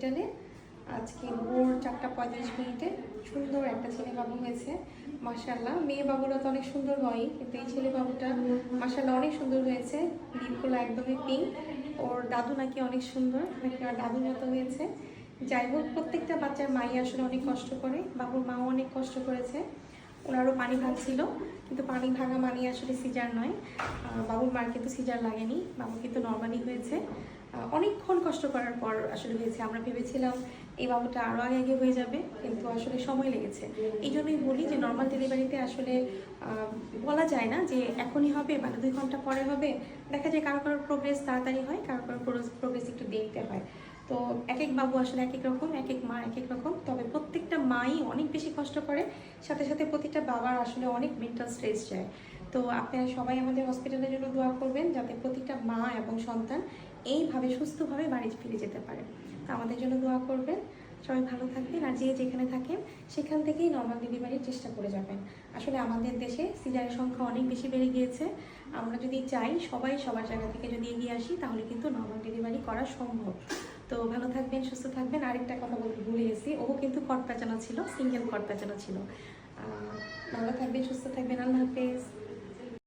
হসপিটালে। আজকে ভোর চারটা পঁয়ত্রিশ মিনিটে। সুন্দর একটা ছেলে বাবু হয়েছে মাসাল্লাহ মেয়ে বাবুরা তো অনেক সুন্দর হয়, কিন্তু এই ছেলে বাবুটা মাসাল্লাহ অনেক সুন্দর হয়েছে। লিপগুলো একদমই পিঙ্ক ওর দাদু নাকি অনেক সুন্দর নাকি ওর দাদুর মতো হয়েছে। যাই হোক, প্রত্যেকটা বাচ্চার মাই আসলে অনেক কষ্ট করে, বাবুর মাও অনেক কষ্ট করেছে। ওনারও পানি ভাঙছিল কিন্তু পানি ভাঙা মানে আসলে সিজার নয়। বাবুর মার কিন্তু সিজার লাগেনি, বাবু কিন্তু নর্মালি হয়েছে। অনেকক্ষণ কষ্ট করার পর আসলে হয়েছে, আমরা ভেবেছিলাম এই বাবুটা আরও আগে আগে হয়ে যাবে, কিন্তু আসলে সময় লেগেছে। এই জন্যই বলি যে নর্মাল ডেলিভারিতে আসলে বলা যায় না যে এখনই হবে মানে দুই ঘণ্টা পরে হবে। দেখা যায় কারও কারও প্রোগ্রেস তাড়াতাড়ি হয়, কারও কারও প্রোগ্রেস একটু দেখতে হয়। তো এক এক বাবু আসলে এক এক রকম এক এক মা এক এক রকম। মাই অনেক বেশি কষ্ট করে, সাথে সাথে প্রতিটা বাবার আসলে অনেক মেন্টাল স্ট্রেস যায়। তো আপনারা সবাই আমাদের হসপিটালের জন্য দোয়া করবেন যাতে প্রতিটা মা এবং সন্তান এইভাবে সুস্থভাবে বাড়ি ফিরে যেতে পারে। তো আমাদের জন্য দোয়া করবেন। সবাই ভালো থাকবেন আর যে যেখানে থাকেন, সেখান থেকেই নর্মাল ডেলিভারির চেষ্টা করে যাবেন। আসলে আমাদের দেশে সিজারের সংখ্যা অনেক বেশি বেড়ে গিয়েছে। আমরা যদি চাই সবাই সবার জায়গা থেকে যদি এগিয়ে আসি, তাহলে কিন্তু নর্মাল ডেলিভারি করা সম্ভব। তো ভালো থাকবেন, সুস্থ থাকবেন। আরেকটা কথা বলতে ভুলে গেছি। ও কিন্তু কর্তাচানা ছিল, সিঙ্গেল কর্তাচানা ছিল। ভালো থাকবেন, সুস্থ থাকবেন। আল্লাহ হাফেজ।